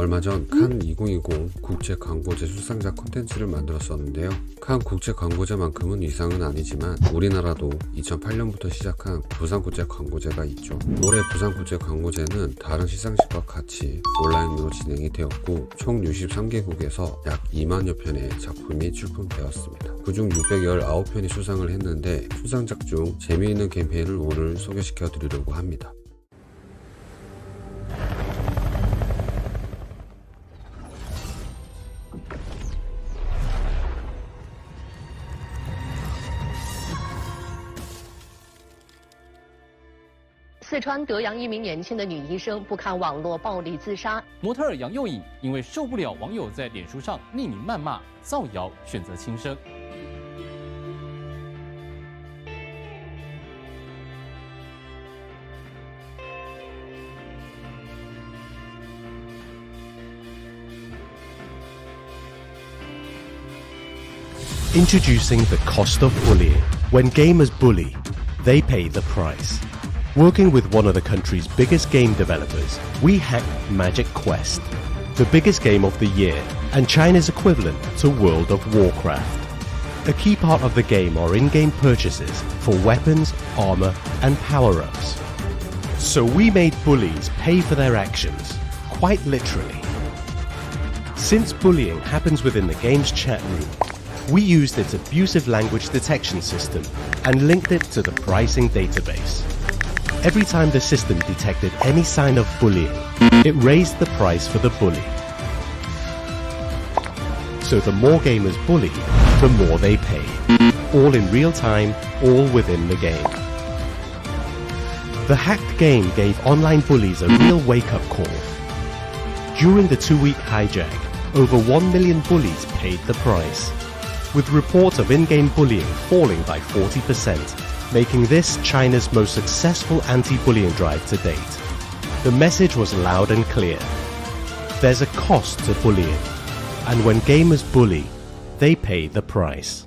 얼마 전 칸 2020 국제 광고제 수상자 콘텐츠를 만들었었는데요. 칸 국제 광고제만큼은 이상은 아니지만 우리나라도 2008년부터 시작한 부산국제 광고제가 있죠. 올해 부산국제 광고제는 다른 시상식과 같이 온라인으로 진행이 되었고 총 63개국에서 약 2만여 편의 작품이 출품되었습니다. 그중 619편이 수상을 했는데 수상작 중 재미있는 캠페인을 오늘 소개시켜 드리려고 합니다. 四川德阳一名年轻的女医生不堪网络暴力自杀，模特儿杨佑颖因为受不了网友在脸书上匿名谩骂、造谣，选择轻生。Introducing the cost of bullying. When gamers bully, they pay the price. Working with one of the country's biggest game developers, we hacked Magic Quest, the biggest game of the year and China's equivalent to World of Warcraft. A key part of the game are in-game purchases for weapons, armor, and power-ups. So we made bullies pay for their actions, quite literally. Since bullying happens within the game's chat room, we used its abusive language detection system and linked it to the pricing database. Every time the system detected any sign of bullying, it raised the price for the bully. So the more gamers bully, the more they pay. All in real time, all within the game. The hacked game gave online bullies a real wake-up call. During the two-week hijack, over 1 million bullies paid the price, with reports of in-game bullying falling by 40%, making this China's most successful anti-bullying drive to date. The message was loud and clear. There's a cost to bullying, and when gamers bully, they pay the price.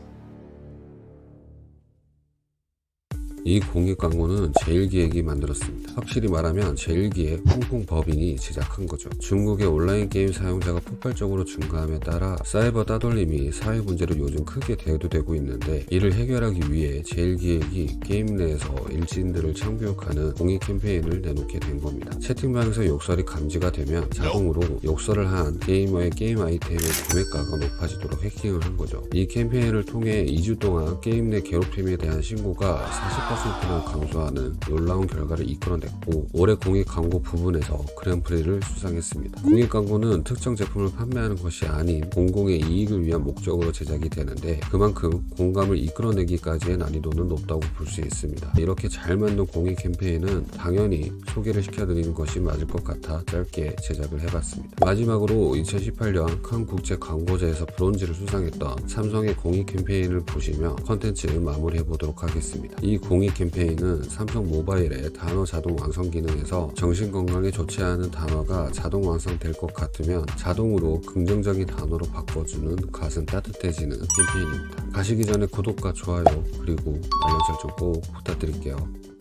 이 공익 광고는 제일기획이 만들었습니다. 확실히 말하면 제일기획 홍콩 법인이 제작한 거죠. 중국의 온라인 게임 사용자가 폭발적으로 증가함에 따라 사이버 따돌림이 사회 문제로 요즘 크게 대두되고 있는데 이를 해결하기 위해 제일기획이 게임 내에서 일진들을 참교육하는 공익 캠페인을 내놓게 된 겁니다. 채팅방에서 욕설이 감지가 되면 자동으로 욕설을 한 게이머의 게임 아이템의 구매가가 높아지도록 해킹을 한 거죠. 이 캠페인을 통해 2주 동안 게임 내 괴롭힘에 대한 신고가 40%나 감소하는 놀라운 결과를 이끌어냈고 올해 공익 광고 부분에서 그랜프리를 수상했습니다. 공익 광고는 특정 제품을 판매하는 것이 아닌 공공의 이익을 위한 목적으로 제작이 되는데 그만큼 공감을 이끌어내기까지의 난이도는 높다고 볼 수 있습니다. 이렇게 잘 만든 공익 캠페인은 당연히 소개를 시켜드리는 것이 맞을 것 같아 짧게 제작을 해봤습니다. 마지막으로 2018년 칸 국제 광고제에서 브론즈를 수상했던 삼성의 공익 캠페인을 보시며 컨텐츠 마무리해 보도록 하겠습니다. 이 공익 캠페인은 삼성 모바일의 단어 자동 완성 기능에서 정신 건강에 좋지 않은 단어가 자동 완성될 것 같으면 자동으로 긍정적인 단어로 바꿔주는 가슴 따뜻해지는 캠페인입니다. 가시기 전에 구독과 좋아요 그리고 알람 설정 꼭 부탁드릴게요.